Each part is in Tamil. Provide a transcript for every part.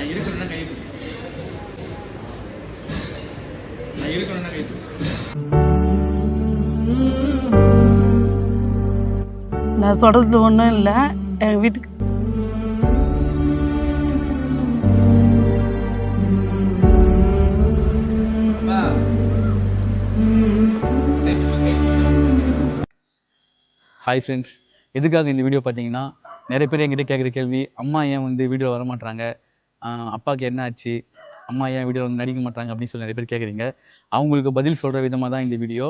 நான் இருக்கிறேன்னா கை. நான் இருக்கிறேன்னா கை. நான் சொல்கிறது ஒன்றும் இல்லை எங்கள் வீட்டுக்கு ஹாய் ஃப்ரெண்ட்ஸ் எதுக்காக இந்த வீடியோ பார்த்தீங்கன்னா நிறைய பேர் என்கிட்ட கேட்குற கேள்வி அம்மா ஏன் வந்து வீடியோ வர மாட்றாங்க ஆஹ் அப்பாவுக்கு என்ன ஆச்சு அம்மா ஏன் வீடியோ வந்து நடிக்க மாட்டாங்க அப்படின்னு சொல்லி நிறைய பேர் கேட்குறீங்க அவங்களுக்கு பதில் சொல்கிற விதமாக தான் இந்த வீடியோ.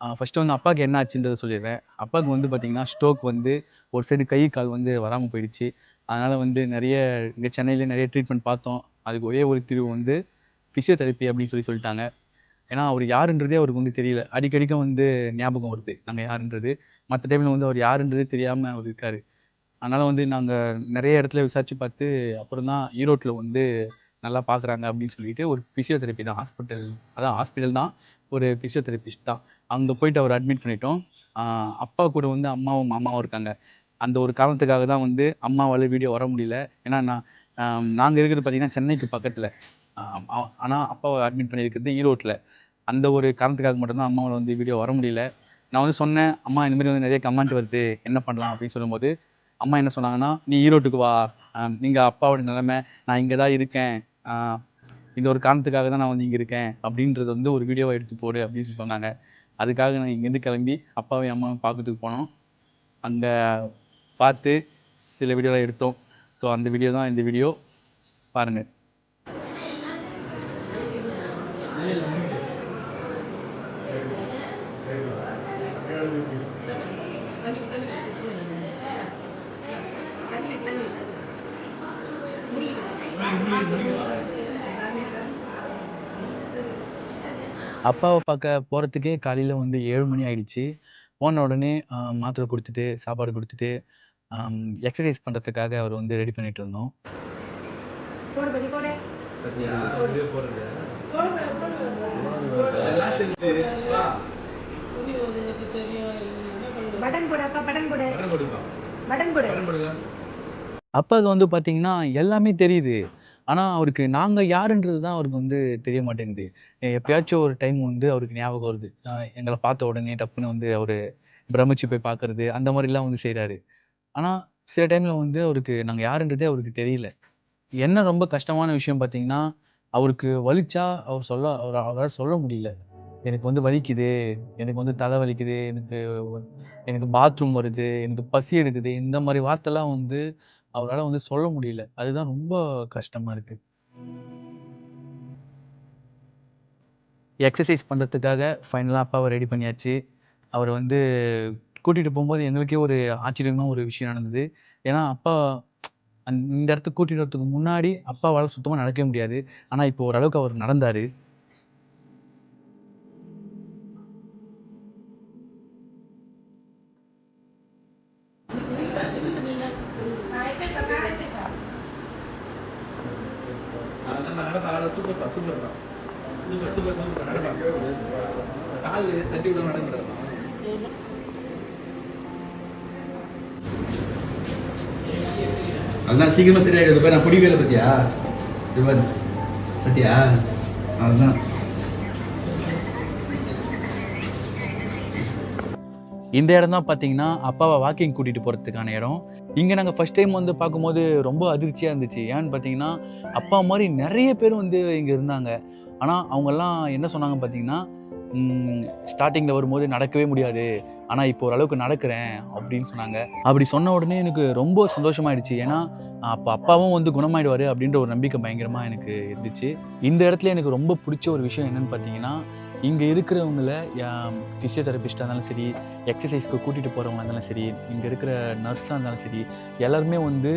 ஃபஸ்ட்டு வந்து அப்பாவுக்கு என்ன ஆச்சுன்றதை சொல்லிடுறேன். அப்பாவுக்கு வந்து பார்த்திங்கன்னா ஸ்ட்ரோக் வந்து ஒரு சைடு கை கால் வந்து வராமல் போயிடுச்சு. அதனால் வந்து நிறைய இங்கே சென்னையில் நிறைய ட்ரீட்மெண்ட் பார்த்தோம். அதுக்கு ஒரே ஒரு தீர்வு வந்து ஃபிசியோதெரப்பி அப்படின்னு சொல்லி சொல்லிட்டாங்க. ஏன்னா அவர் யாருன்றதே அவருக்கு வந்து தெரியல. அடிக்கடிக்க வந்து ஞாபகம் வருது. நாங்கள் யாருன்றது. மற்ற டைமில் வந்து அவர் யாருன்றதே தெரியாமல் அவர் இருக்கார். அதனால் வந்து நாங்கள் நிறைய இடத்துல விசாரித்து பார்த்து அப்புறம் தான் ஈரோட்டில் வந்து நல்லா பார்க்குறாங்க அப்படின்னு சொல்லிட்டு ஒரு ஃபிசியோதெரப்பி தான் ஹாஸ்பிட்டல் அதான் ஹாஸ்பிட்டல் தான் ஒரு ஃபிசியோதெரபிஸ்ட் தான். அங்கே போயிட்டு அவர் அட்மிட் பண்ணிட்டோம். அப்பா கூட வந்து அம்மாவும் மாமாவும் இருக்காங்க. அந்த ஒரு காரணத்துக்காக தான் வந்து அம்மாவால் வீடியோ வர முடியல. ஏன்னா நான் நாங்கள் இருக்கிறது பார்த்திங்கன்னா சென்னைக்கு பக்கத்தில். ஆனால் அப்பாவை அட்மிட் பண்ணியிருக்கிறது ஈரோட்டில். அந்த ஒரு காரணத்துக்காக மட்டும்தான் அம்மாவால் வந்து வீடியோ வர முடியல. நான் வந்து சொன்னேன் அம்மா இந்த மாதிரி வந்து நிறைய கமெண்ட் வருது. என்ன பண்ணலாம்? அப்படின்னு சொல்லும்போது அம்மா என்ன சொன்னாங்கன்னா நீ ஈரோட்டுக்கு வா. நீங்கள் அப்பாவோட நிலைமை நான் இங்கே தான் இருக்கேன். இந்த ஒரு காரணத்துக்காக தான் நான் வந்து இங்கே இருக்கேன். அப்படின்றது வந்து ஒரு வீடியோவை எடுத்து போடு அப்படின்னு சொல்லி சொன்னாங்க. அதுக்காக நான் இங்கேருந்து கிளம்பி அப்பாவையும் அம்மாவும் பார்க்கறதுக்கு போனோம். அங்கே பார்த்து சில வீடியோலாம் எடுத்தோம். ஸோ அந்த வீடியோ தான் இந்த வீடியோ பாருங்கள் அப்பாவை பார்க்க போகிறதுக்கே காலையில் வந்து ஏழு மணி ஆயிடுச்சு. போன உடனே மாத்திரை கொடுத்துட்டு சாப்பாடு கொடுத்துட்டு எக்ஸசைஸ் பண்ணுறதுக்காக அவர் வந்து ரெடி பண்ணிட்டு இருந்தோம். அப்பாவுக்கு வந்து பார்த்தீங்கன்னா எல்லாமே தெரியுது. ஆனால் அவருக்கு நாங்கள் யாருன்றது தான் அவருக்கு வந்து தெரிய மாட்டேங்குது. எப்பயாச்சும் ஒரு டைம் வந்து அவருக்கு ஞாபகம் வருது. எங்களை பார்த்த உடனே டப்புன்னு வந்து அவர் பிரமிச்சு போய் பார்க்கறது அந்த மாதிரிலாம் வந்து செய்கிறாரு ஆனால் சில டைமில் வந்து அவருக்கு நாங்கள் யாருன்றதே அவருக்கு தெரியல. என்ன ரொம்ப கஷ்டமான விஷயம் பார்த்தீங்கன்னா அவருக்கு வலிச்சா அவர் சொல்ல அவர் அவரால் சொல்ல முடியல. எனக்கு வந்து வலிக்குது எனக்கு வந்து தலை வலிக்குது எனக்கு எனக்கு பாத்ரூம் வருது எனக்கு பசி எடுக்குது இந்த மாதிரி வார்த்தைலாம் வந்து அவரால் வந்து சொல்ல முடியல. அதுதான் ரொம்ப கஷ்டமா இருக்கு. எக்ஸசைஸ் பண்ணுறதுக்காக ஃபைனலாக அப்பாவை ரெடி பண்ணியாச்சு. அவர் வந்து கூட்டிகிட்டு போகும்போது எங்களுக்கே ஒரு ஆச்சரியமான ஒரு விஷயம் நடந்தது. ஏன்னா அப்பா அந்த இந்த இடத்துக்கு கூட்டிகிட்டு வரதுக்கு முன்னாடி அப்பாவால் சுத்தமாக நடக்கவே முடியாது. ஆனால் இப்போ ஓரளவுக்கு அவர் நடந்தார். அதுதான் சீக்கிரமா சரியாயிடுது பாரு நான் பிடிக்கவே பத்தியா? இது பாரு. பத்தியா? அதுதான் இந்த இடம் தான் பார்த்தீங்கன்னா அப்பாவை வாக்கிங் கூட்டிகிட்டு போகிறதுக்கான இடம். இங்கே நாங்கள் ஃபஸ்ட் டைம் வந்து பார்க்கும்போது ரொம்ப அதிர்ச்சியாக இருந்துச்சு. ஏன்னு பார்த்தீங்கன்னா அப்பா மாதிரி நிறைய பேர் வந்து இங்கே இருந்தாங்க. ஆனால் அவங்கெல்லாம் என்ன சொன்னாங்க பார்த்தீங்கன்னா ஸ்டார்டிங்கில் வரும்போது நடக்கவே முடியாது. ஆனால் இப்போ ஓரளவுக்கு நடக்கிறேன் அப்படின்னு சொன்னாங்க. அப்படி சொன்ன உடனே எனக்கு ரொம்ப சந்தோஷமாயிடுச்சு. ஏன்னா அப்போ அப்பாவும் வந்து குணமாயிடுவார் அப்படின்ற ஒரு நம்பிக்கை பயங்கரமாக எனக்கு இருந்துச்சு. இந்த இடத்துல எனக்கு ரொம்ப பிடிச்ச ஒரு விஷயம் என்னன்னு பார்த்தீங்கன்னா இங்கே இருக்கிறவங்கள ஃபிசியோதெரபிஸ்டாக இருந்தாலும் சரி எக்ஸசைஸ்க்கு கூட்டிகிட்டு போகிறவங்க இருந்தாலும் சரி இங்கே இருக்கிற நர்ஸாக இருந்தாலும் சரி எல்லாருமே வந்து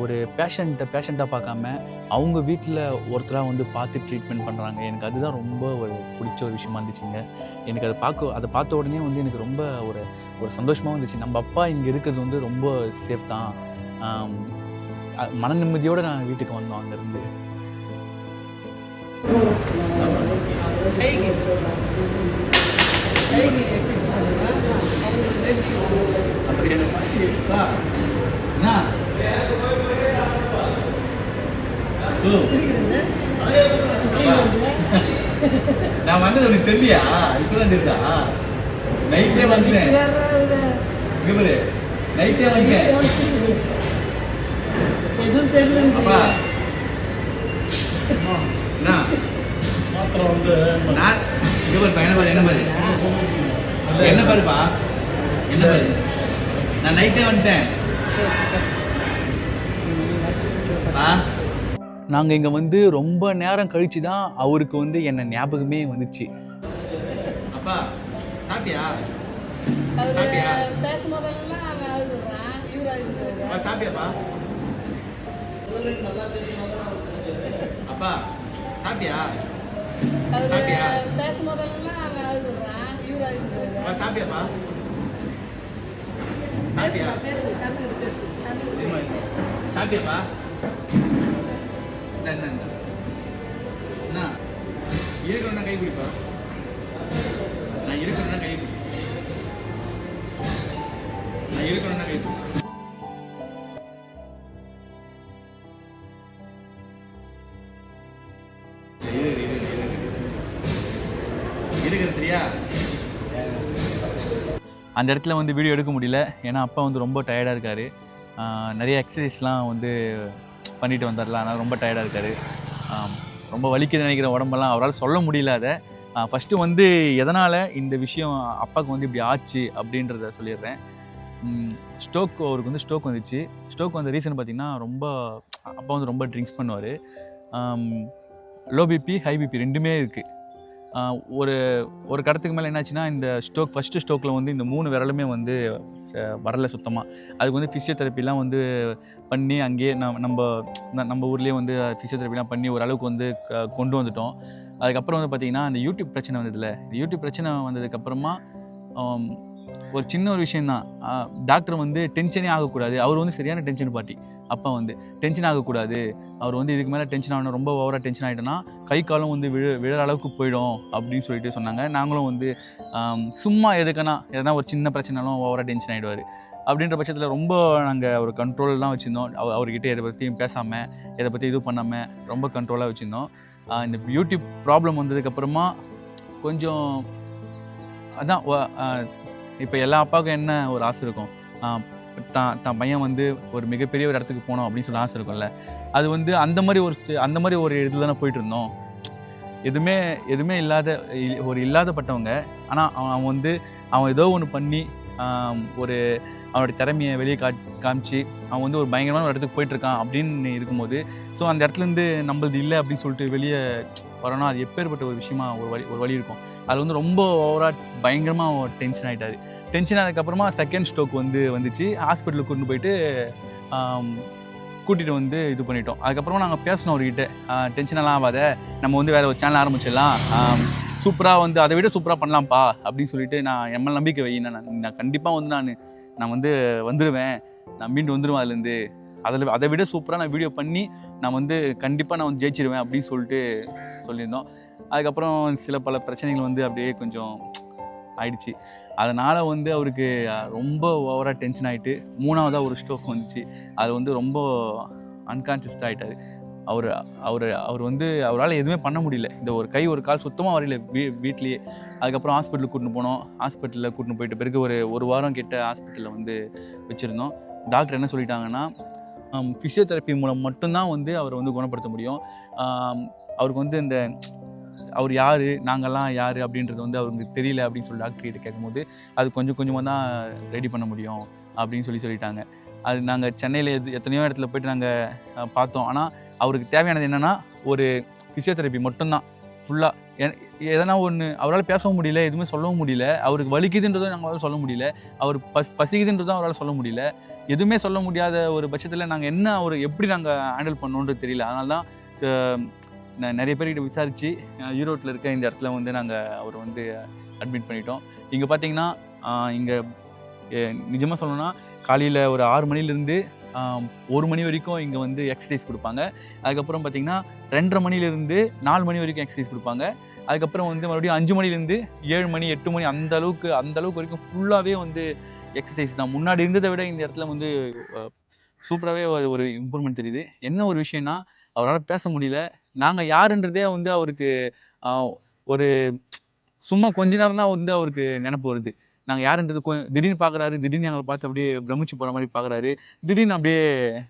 ஒரு பேஷண்ட்டை பேஷண்ட்டாக பார்க்காம அவங்க வீட்டில் ஒருத்தராக வந்து பார்த்து ட்ரீட்மெண்ட் பண்ணுறாங்க எனக்கு அதுதான் ரொம்ப ஒரு பிடிச்ச ஒரு விஷயமா இருந்துச்சுங்க. எனக்கு அதை பார்க்க அதை பார்த்த உடனே வந்து எனக்கு ரொம்ப ஒரு ஒரு சந்தோஷமாக இருந்துச்சு. நம்ம அப்பா இங்கே இருக்கிறது வந்து ரொம்ப சேஃப் தான். மன நிம்மதியோடு நான் வீட்டுக்கு வந்தோம் அங்கேருந்து. கைக்கு கைக்கு எக்ஸசைஸ் பண்ணுங்க அப்படி நான் வந்தது உனக்கு தெரியலையா? இப்பதான் தெரியுதா? நைட்டே வந்துட்டேன் இங்க பாரு. நைட்டே வந்துட்டேன் எதுவும் தெரியல. மாத்திரம் வந்து நான் இங்க பாருப்பா என்ன பாரு என்ன பாரு என்ன பாருப்பா? என்ன பாரு நான் நைட்டே வந்துட்டேன். நாங்கள் இங்கே வந்து ரொம்ப நேரம் கழிச்சு தான் அவருக்கு வந்து என்ன ஞாபகமே வந்துச்சு. அப்பா சாப்பிட்டியா? சாப்பிட்டியா? சாப்பிட்டியாப்பா? அப்பா சாப்பிட்டியா? சாப்பிட்டியா? பேசும்போதெல்லாம் அவன் அழுகுறான் இவர் அழுகுறாரு அப்பா சாப்பிட்டியாப்பா? சாப்பிட்டியா. சாப்பிட்டியாப்பா? இருக்கணும்னா கை பிடிப்பா. நான் இருக்கணும்னா கை பிடி. நான் இருக்கணும்னா கை பிடி. இரு. சரியா? அந்த இடத்துல வந்து வீடியோ எடுக்க முடியல. ஏன்னா அப்பா வந்து ரொம்ப டயர்டாக இருக்கார். நிறைய எக்ஸசைஸ்லாம் வந்து பண்ணிட்டு வந்தார்ல. அதனால் ரொம்ப டயர்டாக இருக்கார். ரொம்ப வலிக்குது நினைக்கிற உடம்பெல்லாம் அவரால் சொல்ல முடியல அதை. ஃபஸ்ட்டு வந்து எதனால் இந்த விஷயம் அப்பாவுக்கு வந்து இப்படி ஆச்சு அப்படின்றத சொல்லிடுறேன். ஸ்டோக் அவருக்கு வந்து ஸ்டோக் வந்துச்சு. ஸ்டோக் வந்த ரீசன் பார்த்திங்கன்னா ரொம்ப அப்பா வந்து ரொம்ப ட்ரிங்க்ஸ் பண்ணுவார். லோ பிபி ஹை பிபி ரெண்டுமே இருக்குது ஒரு ஒரு கடத்துக்கு மேலே என்னாச்சுன்னா இந்த ஸ்டோக் ஃபஸ்ட்டு ஸ்டோக்கில் வந்து இந்த மூணு விரலுமே வந்து வரலை வரல சுத்தமாக அதுக்கு வந்து ஃபிசியோதெரப்பிலாம் வந்து பண்ணி அங்கேயே நம் நம்ம நம்ம ஊர்லேயே வந்து ஃபிசியோதெரப்பிலாம் பண்ணி ஓரளவுக்கு வந்து க- கொண்டு வந்துட்டோம். அதுக்கப்புறம் வந்து பார்த்திங்கன்னா அந்த யூடியூப் பிரச்சனை வந்ததில்ல யூடியூப் பிரச்சனை வந்ததுக்கப்புறமா ஒரு சின்ன ஒரு விஷயந்தான் டாக்டர் வந்து டென்ஷனே ஆகக்கூடாது. அவர் வந்து சரியான டென்ஷன் பார்ட்டி. அப்பா வந்து டென்ஷன் ஆகக்கூடாது. அவர் வந்து இதுக்கு மேலே டென்ஷன் ஆகணும் ரொம்ப ஓவராக டென்ஷன் ஆகிட்டோன்னா கை காலம் வந்து விழ விழற அளவுக்கு போயிடும் அப்படின்னு சொல்லிட்டு சொன்னாங்க. நாங்களும் வந்து சும்மா எதுக்குன்னா எதனா ஒரு சின்ன பிரச்சனைனாலும் ஓவராக டென்ஷன் ஆகிடுவார் அப்படின்ற பட்சத்தில் ரொம்ப நாங்கள் ஒரு கண்ட்ரோல்லாம் வச்சுருந்தோம். அவ அவர்கிட்ட எதை பற்றியும் பேசாமல் எதை பற்றி இது பண்ணாமல் ரொம்ப கண்ட்ரோலாக வச்சுருந்தோம். இந்த யூடியூப் ப்ராப்ளம் வந்ததுக்கப்புறமா கொஞ்சம் அதான் இப்போ எல்லா அப்பாவுக்கும் என்ன ஒரு ஆசை இருக்கும்? தான் தான் பையன் வந்து ஒரு மிகப்பெரிய ஒரு இடத்துக்கு போகணும் அப்படின்னு சொல்லி ஆசை இருக்கும்ல. அது வந்து அந்த மாதிரி ஒரு அந்த மாதிரி ஒரு இதில் தானே போயிட்டு இருந்தோம். எதுவுமே எதுவுமே இல்லாத ஒரு இல்லாதப்பட்டவங்க. ஆனால் அவன் அவன் வந்து அவன் ஏதோ ஒன்று பண்ணி ஒரு அவனோட திறமையை வெளியே கா காமிச்சு அவன் வந்து ஒரு பயங்கரமான ஒரு இடத்துக்கு போயிட்டுருக்கான் அப்படின்னு இருக்கும்போது ஸோ அந்த இடத்துலேருந்து நம்மளது இல்லை அப்படின்னு சொல்லிட்டு வெளியே வரோன்னா அது எப்பேற்பட்ட ஒரு விஷயமா ஒரு வழி ஒரு வழி இருக்கும். அது வந்து ரொம்ப ஓவராக பயங்கரமாக டென்ஷன் ஆகிட்டாரு டென்ஷன் ஆனதுக்கப்புறமா செகண்ட் ஸ்ட்ரோக் வந்து வந்துச்சு. ஹாஸ்பிட்டலுக்கு கூட்டிட்டு போயிட்டு கூட்டிகிட்டு வந்து இது பண்ணிட்டோம். அதுக்கப்புறமா நாங்கள் பேசினோம் அவர்கிட்ட. டென்ஷனெல்லாம் ஆகாத. நம்ம வந்து வேறு ஒரு சேனல் ஆரம்பிச்சிடலாம். சூப்பராக வந்து அதை விட சூப்பராக பண்ணலாம்ப்பா அப்படின்னு சொல்லிட்டு நான் எம்எல் நம்பிக்கை வை. நான் நான் கண்டிப்பாக வந்து நான் நான் வந்து வந்துடுவேன் நான் மீண்டும் வந்துடுவேன் அதுலேருந்து. அதில் அதை விட சூப்பராக நான் வீடியோ பண்ணி நான் வந்து கண்டிப்பாக நான் வந்து ஜெயிச்சிருவேன் அப்படின்னு சொல்லிட்டு சொல்லியிருந்தோம். அதுக்கப்புறம் சில பல பிரச்சனைகள் வந்து அப்படியே கொஞ்சம் ஆயிடுச்சு. அதனால் வந்து அவருக்கு ரொம்ப ஓவராக டென்ஷன் ஆகிட்டு மூணாவதாக ஒரு ஸ்ட்ரோக் வந்துச்சு. அது வந்து ரொம்ப அன்கான்சியஸ்ட் ஆகிட்டார் அவர் அவர் அவர் வந்து அவரால் எதுவுமே பண்ண முடியல. இந்த ஒரு கை ஒரு கால் சுத்தமாக வரையில வீ வீட்லேயே. அதுக்கப்புறம் ஹாஸ்பிட்டலுக்கு கூட்டின்னு போனோம். ஹாஸ்பிட்டலில் கூட்டின்னு போயிட்டு பிறகு ஒரு ஒரு வாரம் கிட்ட ஹாஸ்பிட்டலில் வந்து வச்சுருந்தோம். டாக்டர் என்ன சொல்லிட்டாங்கன்னா ஃபிசியோதெரப்பி மூலம் மட்டும்தான் வந்து அவரை வந்து குணப்படுத்த முடியும். அவருக்கு வந்து இந்த அவர் யார்? நாங்கள்லாம் யார்? அப்படின்றது வந்து அவருக்கு தெரியல அப்படின்னு சொல்லி டாக்டர் கிட்ட கேட்கும்போது அது கொஞ்சம் கொஞ்சமாக தான் ரெடி பண்ண முடியும் அப்படின்னு சொல்லி சொல்லிட்டாங்க. அது நாங்கள் சென்னையில் எது எத்தனையோ இடத்துல போயிட்டு நாங்கள் பார்த்தோம். ஆனால் அவருக்கு தேவையானது என்னென்னா ஒரு ஃபிசியோதெரப்பி மட்டும்தான். ஃபுல்லாக எதனா ஒன்று அவரால் பேசவும் முடியல எதுவுமே சொல்லவும் முடியல. அவருக்கு வலிக்குதுன்றதும் நாங்களால் சொல்ல முடியல. அவர் பஸ் பசிக்குதுன்றதும் அவரால் சொல்ல முடியல. எதுவுமே சொல்ல முடியாத ஒரு பட்சத்தில் நாங்கள் என்ன அவர் எப்படி நாங்கள் ஹேண்டில் பண்ணோன்றது தெரியல. அதனால தான் நான் ந- நிறைய பேர்கிட்ட விசாரித்து ஈரோட்டில் இருக்க இந்த இடத்துல வந்து நாங்கள் அவர் வந்து அட்மிட் பண்ணிட்டோம். இங்கே பார்த்தீங்கன்னா இங்கே நிஜமாக சொல்லணும்னா காலையில் ஒரு ஆறு மணிலேருந்து ஒரு மணி வரைக்கும் இங்கே வந்து எக்ஸசைஸ் கொடுப்பாங்க. அதுக்கப்புறம் பார்த்தீங்கன்னா ரெண்டரை மணிலேருந்து நாலு மணி வரைக்கும் எக்ஸசைஸ் கொடுப்பாங்க. அதுக்கப்புறம் வந்து மறுபடியும் அஞ்சு மணிலேருந்து ஏழு மணி எட்டு மணி அந்த அளவுக்கு அந்த அளவுக்கு வரைக்கும் ஃபுல்லாகவே வந்து எக்ஸசைஸ் தான். முன்னாடி இருந்ததை விட இந்த இடத்துல வந்து சூப்பராகவே ஒரு இம்ப்ரூவ்மெண்ட் தெரியுது. என்ன ஒரு விஷயம்னா அவரால் பேச முடியல. நாங்கள் யாருன்றதே வந்து அவருக்கு ஒரு சும்மா கொஞ்ச நேரம் தான் வந்து அவருக்கு நினப்பு வருது. நாங்கள் யாருன்றது கொ திடீர்னு பார்க்குறாரு திடீர்னு எங்களை பார்த்து அப்படியே பிரமிச்சு போகிற மாதிரி பார்க்குறாரு திடீர்னு அப்படியே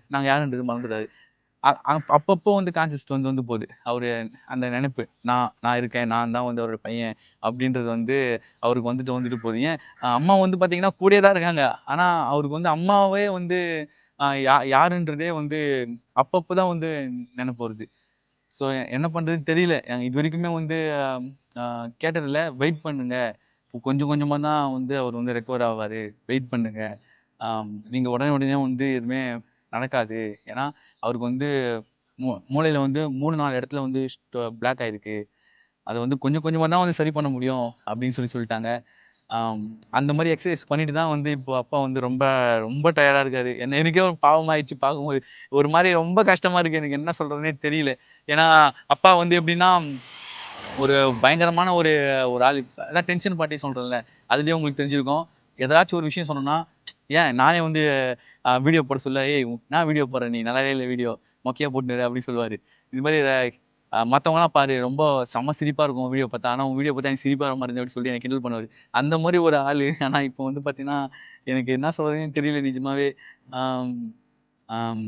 நாங்கள் யாருன்றது மறந்துடுறாரு அப்- அப்பப்போ வந்து கான்சியஸ் வந்து வந்து போகுது. அவர் அந்த நினைப்பு நான் நான் இருக்கேன் நான் தான் வந்து அவரோட பையன் அப்படின்றது வந்து அவருக்கு வந்துட்டு வந்துட்டு போகுது. ஏன் அம்மா வந்து பார்த்தீங்கன்னா கூடயே தான் இருக்காங்க. ஆனால் அவருக்கு வந்து அம்மாவே வந்து யா யாருன்றதே வந்து அப்பப்போ தான் வந்து நினைப்பு வருது. ஸோ என்ன பண்ணுறதுன்னு தெரியல. இது வரைக்குமே வந்து கேட்டதில்ல. வெயிட் பண்ணுங்க. இப்போ கொஞ்சம் கொஞ்சமாக தான் வந்து அவர் வந்து ரெக்கவர் ஆவார். வெயிட் பண்ணுங்க. நீங்கள் உடனே உடனே வந்து எதுவுமே நடக்காது. ஏன்னா அவருக்கு வந்து மூ மூளையில் வந்து மூணு நாலு இடத்துல வந்து பிளாக் ஆகிருக்கு அதை வந்து கொஞ்சம் கொஞ்சமாக தான் வந்து சரி பண்ண முடியும் அப்படின்னு சொல்லி சொல்லிட்டாங்க. அந்த மாதிரி எக்ஸசைஸ் பண்ணிட்டு தான் வந்து இப்போ அப்பா வந்து ரொம்ப ரொம்ப டயர்டாக இருக்காரு. என்ன எனக்கே ஒரு பாவமாயிடுச்சு பார்க்கும்போது. ஒரு மாதிரி ரொம்ப கஷ்டமா இருக்கு. எனக்கு என்ன சொல்றதுனே தெரியல. ஏன்னா அப்பா வந்து எப்படின்னா ஒரு பயங்கரமான ஒரு ஒரு ஆள். அதான் டென்ஷன் பாட்டி சொல்கிறேன்ல அதுலயே உங்களுக்கு தெரிஞ்சிருக்கும். ஏதாச்சும் ஒரு விஷயம் சொன்னோம்னா ஏன் நானே வந்து வீடியோ போட சொல்ல. ஏய் நான் வீடியோ போடுறேன் நீ. நல்லாவே இல்லை வீடியோ மொக்கையா போட்டுரு அப்படின்னு சொல்லுவாரு. இது மாதிரி மற்றவங்களாம் பாரு ரொம்ப செம்ம சிரிப்பாக இருக்கும் வீடியோ பார்த்தா. ஆனால் உன் வீடியோ பார்த்தா எனக்கு சிரிப்பாக வர மாதிரி இருந்தது அப்படின்னு சொல்லி எனக்கு கிண்டல் பண்ணுவார். அந்த மாதிரி ஒரு ஆள். ஆனால் இப்போ வந்து பார்த்தீங்கன்னா எனக்கு என்ன சொல்கிறதுன்னு தெரியல நிஜமாவே. ஆம்,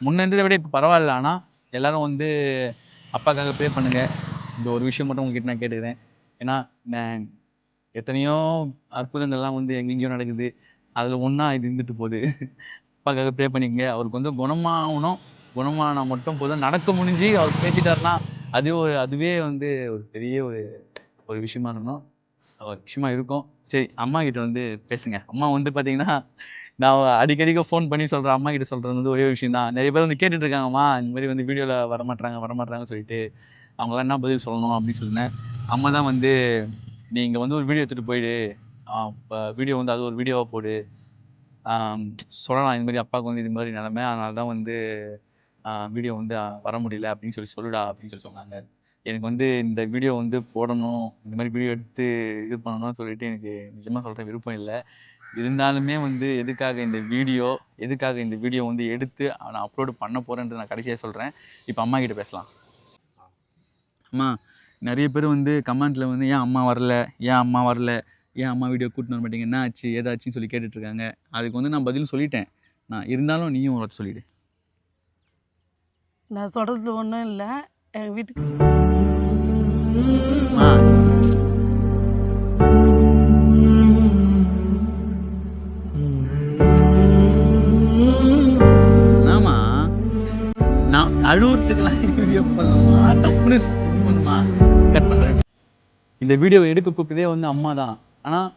முன்ன இருந்ததை விட இப்போ பரவாயில்ல. ஆனால் எல்லாரும் வந்து அப்பாக்காக ப்ரே பண்ணுங்க. இந்த ஒரு விஷயம் மட்டும் உங்ககிட்ட நான் கேட்டுக்கிறேன். ஏன்னா நான் எத்தனையோ அற்புதங்கள்லாம் வந்து எங்கெங்கேயோ நடக்குது. அதில் ஒன்றா இது இருந்துட்டு போகுது. அப்பாக்காக ப்ரே பண்ணிக்கங்க. அவருக்கு வந்து குணமாகணும். குணமானா மட்டும் போதும். நடக்க முடிஞ்சு அவர் பேசிட்டாருன்னா அதுவே ஒரு அதுவே வந்து ஒரு பெரிய ஒரு ஒரு விஷயமா இருக்கணும். ஒரு விஷயமா இருக்கும். சரி அம்மா கிட்ட வந்து பேசுங்க. அம்மா வந்து பார்த்தீங்கன்னா நான் அடிக்கடிக்க ஃபோன் பண்ணி சொல்கிறேன் அம்மா கிட்ட சொல்கிறது வந்து ஒரே விஷயம் தான். நிறைய பேர் வந்து கேட்டுட்டு இருக்காங்கம்மா இந்த மாதிரி வந்து வீடியோவில் வரமாட்டாங்க வரமாட்டாங்கன்னு சொல்லிட்டு. அவங்களாம் என்ன பதில் சொல்லணும் அப்படின்னு சொன்னேன் அம்மா தான் வந்து நீங்கள் வந்து ஒரு வீடியோ எடுத்துகிட்டு போயிடு. வீடியோ வந்து அது ஒரு வீடியோவாக போடு. சொல்லலாம். இந்த மாதிரி அப்பாவுக்கு வந்து இது மாதிரி நிலமை. அதனால தான் வந்து வீடியோ வந்து வர முடியல அப்படின்னு சொல்லி சொல்லுடா அப்படின்னு சொல்லி சொன்னாங்க. எனக்கு வந்து இந்த வீடியோ வந்து போடணும் இந்த மாதிரி வீடியோ எடுத்து இது பண்ணணும்னு சொல்லிட்டு எனக்கு நிஜமாக சொல்கிற விருப்பம் இல்லை. இருந்தாலுமே வந்து எதுக்காக இந்த வீடியோ எதுக்காக இந்த வீடியோ வந்து எடுத்து நான் அப்லோடு பண்ண போகிறேன்றது நான் கடைசியாக சொல்கிறேன் இப்போ அம்மா கிட்ட பேசலாம். அம்மா நிறைய பேர் வந்து கமெண்ட்டில் வந்து ஏன் அம்மா வரல? ஏன் அம்மா வரல? ஏன் அம்மா வீடியோ கூட்டின்னு வர மாட்டீங்க என்ன ஆச்சு? ஏதாச்சுன்னு சொல்லி கேட்டுட்டு இருக்காங்க. அதுக்கு வந்து நான் பதில் சொல்லிட்டேன். நான் இருந்தாலும் நீயும் ஒரு சொல்லிவிடு நான் சொல்றது ஒன்றும் இல்லை. எங்கள் வீட்டுக்கு அம்மா ஆமா. நான் அழுவுறதுக்கெல்லாம் வீடியோ பண்ணலாமா டப்புனு பண்ணுமா கட் பண்ணுறேன் இந்த வீடியோ எடுக்க கூப்பிட்டதே வந்து அம்மா தான் ஆனால்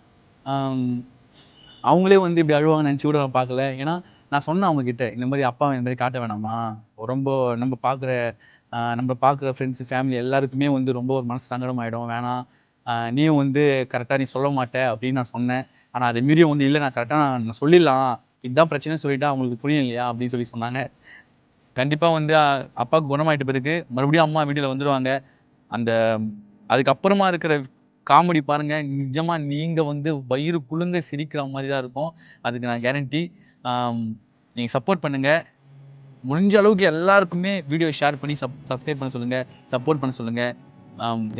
அவங்களே வந்து இப்படி அழுவாங்க நினச்சி கூட நான் பார்க்கல. ஏன்னா நான் சொன்னேன் அவங்கக்கிட்ட இந்த மாதிரி அப்பா இந்த மாதிரி காட்ட வேணாமா? ரொம்ப நம்ம பார்க்குற நம்ம பார்க்குற ஃப்ரெண்ட்ஸ் ஃபேமிலி எல்லாருக்குமே வந்து ரொம்ப ஒரு மனசு சங்கடம் ஆகிடும் வேணாம் நீயும் வந்து கரெக்டாக நீ சொல்ல மாட்ட அப்படின்னு நான் சொன்னேன். ஆனால் அது மீறியும் வந்து இல்லை நான் கரெக்டாக நான் சொல்லிடலாம். இதுதான் பிரச்சனை சொல்லிட்டா அவங்களுக்கு புரியும் இல்லையா? அப்படின்னு சொல்லி சொன்னாங்க. கண்டிப்பாக வந்து அப்பாவுக்கு குணமாயிட்ட பிறகு மறுபடியும் அம்மா வீட்டில் வந்துடுவாங்க அந்த அதுக்கப்புறமா இருக்கிற காமெடி பாருங்கள் நிஜமாக நீங்கள் வந்து வயிறு குலுங்க சிரிக்கிற மாதிரி தான் இருக்கும். அதுக்கு நான் கேரண்டி நீங்கள் சப்போர்ட் பண்ணுங்கள் முடிஞ்ச அளவுக்கு எல்லாருக்குமே வீடியோ ஷேர் பண்ணி சப் சப்ஸ்கிரைப் பண்ண சொல்லுங்கள் சப்போர்ட் பண்ண சொல்லுங்கள்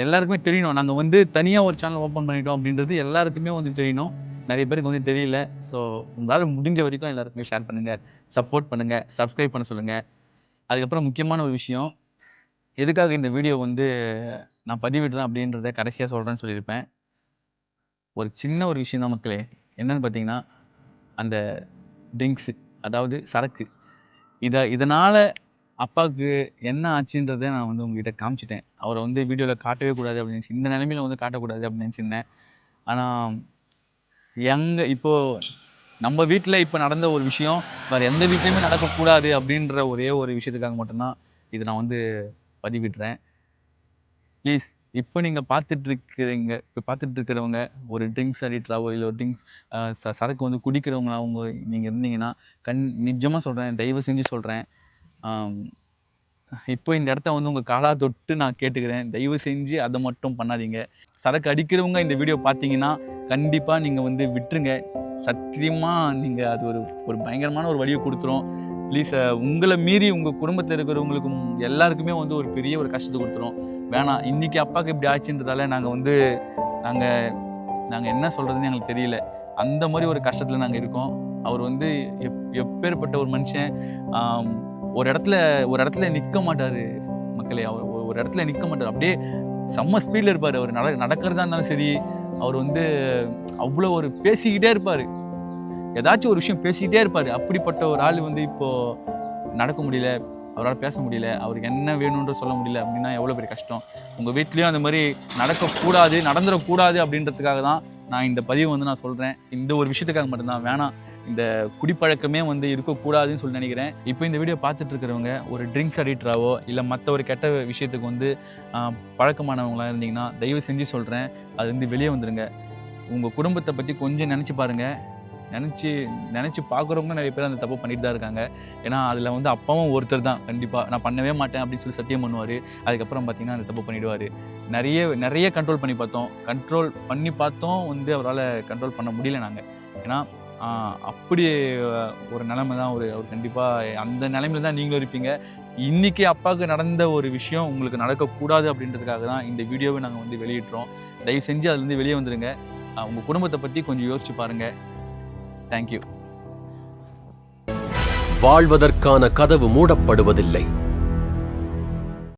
எல்லாருக்குமே தெரியணும். நாங்கள் வந்து தனியாக ஒரு சேனல் ஓப்பன் பண்ணிட்டோம் அப்படின்றது எல்லாருக்குமே வந்து தெரியணும். நிறைய பேருக்கு வந்து தெரியல. ஸோ உங்களால் முடிஞ்ச வரைக்கும் எல்லாருக்குமே ஷேர் பண்ணுங்கள் சப்போர்ட் பண்ணுங்கள் சப்ஸ்கிரைப் பண்ண சொல்லுங்கள் அதுக்கப்புறம் முக்கியமான ஒரு விஷயம் எதுக்காக இந்த வீடியோ வந்து நான் பதிவிடுறேன் அப்படின்றத கடைசியாக சொல்கிறேன்னு சொல்லியிருப்பேன். ஒரு சின்ன ஒரு விஷயம் தான் மக்களே. என்னென்னு பார்த்தீங்கன்னா அந்த ட்ரிங்க்ஸு அதாவது சரக்கு. இதை இதனால் அப்பாவுக்கு என்ன ஆச்சுன்றதை நான் வந்து உங்ககிட்ட காமிச்சிட்டேன். அவரை வந்து வீடியோவில் காட்டவே கூடாது அப்படின்னு இந்த நிலைமையில வந்து காட்டக்கூடாது அப்படின்னு நினச்சிருந்தேன். ஆனால் எங்கள் இப்போது நம்ம வீட்டில் இப்போ நடந்த ஒரு விஷயம் வேறு எந்த வீட்லேயுமே நடக்கக்கூடாது அப்படின்ற ஒரே ஒரு விஷயத்துக்காக மட்டும்தான் இதை நான் வந்து பதிவிடுறேன். ப்ளீஸ் இப்போ நீங்கள் பார்த்துட்டு இருக்கிறீங்க இப்போ பார்த்துட்டு இருக்கிறவங்க ஒரு ட்ரிங்க்ஸ் அடிக்டாவோ இல்லை ஒரு ட்ரிங்க்ஸ் ச சரக்கு வந்து குடிக்கிறவங்களா அவங்க நீங்கள் இருந்தீங்கன்னா கண் நிஜமாக சொல்கிறேன் தயவு செஞ்சு சொல்கிறேன் இப்போ இந்த இடத்த வந்து உங்கள் காலா தொட்டு நான் கேட்டுக்கிறேன். தயவு செஞ்சு அதை மட்டும் பண்ணாதீங்க. சரக்கு அடிக்கிறவங்க இந்த வீடியோ பார்த்தீங்கன்னா கண்டிப்பாக நீங்கள் வந்து விட்டுருங்க. சத்தியமாக நீங்கள் அது ஒரு ஒரு பயங்கரமான ஒரு வழியை கொடுத்துரும். ப்ளீஸ் uh, உங்களை மீறி உங்கள் குடும்பத்தில் இருக்கிறவங்களுக்கும் எல்லாருக்குமே வந்து ஒரு பெரிய ஒரு கஷ்டத்தை கொடுத்துரும். வேணாம் இன்றைக்கி அப்பாவுக்கு இப்படி ஆச்சுன்றதால நாங்கள் வந்து நாங்கள் நாங்கள் என்ன சொல்கிறதுன்னு எங்களுக்கு தெரியல. அந்த மாதிரி ஒரு கஷ்டத்தில் நாங்கள் இருக்கோம். அவர் வந்து எப் எப்பேற்பட்ட ஒரு மனுஷன். ஒரு இடத்துல ஒரு இடத்துல நிற்க மாட்டார் மக்களே. அவர் ஒரு இடத்துல நிற்க மாட்டார். அப்படியே செம்ம ஸ்பீடில் இருப்பார். அவர் நட நடக்கிறதா இருந்தாலும் சரி அவர் வந்து அவ்வளோ ஒரு பேசிக்கிட்டே இருப்பார். ஏதாச்சும் ஒரு விஷயம் பேசிக்கிட்டே இருப்பார். அப்படிப்பட்ட ஒரு ஆள் வந்து இப்போது நடக்க முடியல அவரால் பேச முடியல அவருக்கு என்ன வேணும்ன்ற சொல்ல முடியல அப்படின்னா எவ்வளோ பெரிய கஷ்டம். உங்கள் வீட்லேயும் அந்த மாதிரி நடக்கக்கூடாது நடந்துடக்கூடாது அப்படின்றதுக்காக தான் நான் இந்த பதிவு வந்து நான் சொல்கிறேன் இந்த ஒரு விஷயத்துக்காக மட்டும்தான் வேணாம். இந்த குடிப்பழக்கமே வந்து இருக்கக்கூடாதுன்னு சொல்லி நினைக்கிறேன். இப்போ இந்த வீடியோ பார்த்துட்டு இருக்கிறவங்க ஒரு ட்ரிங்க்ஸ் அடிக்டராவோ இல்லை மற்ற ஒரு கெட்ட விஷயத்துக்கு வந்து பழக்கமானவங்களாக இருந்தீங்கன்னா தயவு செஞ்சு சொல்கிறேன் அது வந்து வெளியே வந்துடுங்க உங்கள் குடும்பத்தை பற்றி கொஞ்சம் நினச்சி பாருங்கள் நினச்சி நினச்சி பார்க்குறவங்க நிறைய பேர் அந்த தப்பு பண்ணிட்டு தான் இருக்காங்க. ஏன்னா அதில் வந்து அப்பாவும் ஒருத்தர் தான். கண்டிப்பாக நான் பண்ணவே மாட்டேன் அப்படின்னு சொல்லி சத்தியம் பண்ணுவார். அதுக்கப்புறம் பார்த்தீங்கன்னா அந்த தப்பு பண்ணிடுவார். நிறைய நிறைய கண்ட்ரோல் பண்ணி பார்த்தோம். கண்ட்ரோல் பண்ணி பார்த்தோம் வந்து அவரால் கண்ட்ரோல் பண்ண முடியல நாங்கள் ஏன்னா அப்படி ஒரு நிலைமை தான் ஒரு அவர் கண்டிப்பாக அந்த நிலைமையில தான் நீங்களும் இருப்பீங்க. இன்றைக்கி அப்பாவுக்கு நடந்த ஒரு விஷயம் உங்களுக்கு நடக்கக்கூடாது அப்படின்றதுக்காக தான் இந்த வீடியோவை நாங்கள் வந்து வெளியிட்றோம். தயவு செஞ்சு அதுலேருந்து வெளியே வந்துடுங்க உங்கள் குடும்பத்தை பற்றி கொஞ்சம் யோசிச்சு பாருங்கள் தேங்க்யூ வாழ்வதற்கான கதவு மூடப்படுவதில்லை.